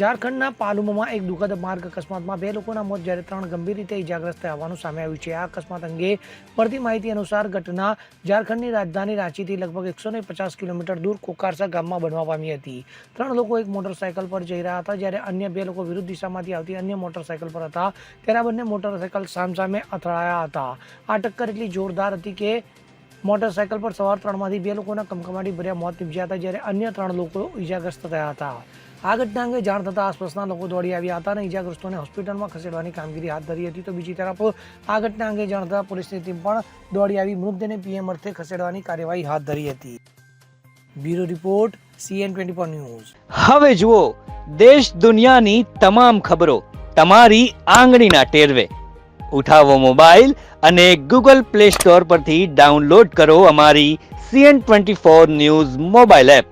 ઝારખંડના પાલુમમાં એક દુઃખદ માર્ગ અકસ્માતમાં બે લોકોના મોત જ્યારે ત્રણ ગંભીર રીતે ઇજાગ્રસ્ત થવાનું સામે આવ્યું છે. આ અકસ્માત અંગે મળતી માહિતી અનુસાર ઘટના ઝારખંડની રાજધાની રાંચીથી લગભગ એકસો પચાસ કિલોમીટર દૂર કોકારસા ગામમાં બનવા પામી હતી. ત્રણ લોકો એક મોટરસાયકલ પર જઈ રહ્યા હતા જ્યારે અન્ય બે લોકો વિરુદ્ધ દિશામાંથી આવતી અન્ય મોટરસાયકલ પર હતા ત્યારે બંને મોટરસાયકલ સામસામે અથડાયા હતા. આ ટક્કર એટલી જોરદાર હતી કે મોટરસાયકલ પર સવાર ત્રણમાંથી બે લોકોના કમકમાટી ભર્યા મોત નીપજ્યા હતા જ્યારે અન્ય ત્રણ લોકો ઇજાગ્રસ્ત થયા હતા. આ ઘટના અંગે જાણ થતાં આસપાસના લોકો દોડી આવ્યા હતા અને ઇજાગ્રસ્તોને હોસ્પિટલમાં ખસેડવાની કામગીરી હાથ ધરી હતી. તો બીજી તરફ, આ ઘટના અંગે જાણ થતાં પોલીસની ટીમ પણ દોડી આવી. મૃતદેહને પીએમ અર્થે ખસેડવાની કાર્યવાહી હાથ ધરી હતી. Bureau report CN twenty four news. હવે જુઓ, દેશ દુનિયાની તમામ ખબરો તમારી આંગળીના ટેરવે. ઉઠાવો મોબાઈલ અને ગૂગલ પ્લે સ્ટોર પરથી ડાઉનલોડ કરો અમારી CN twenty four news mobile app.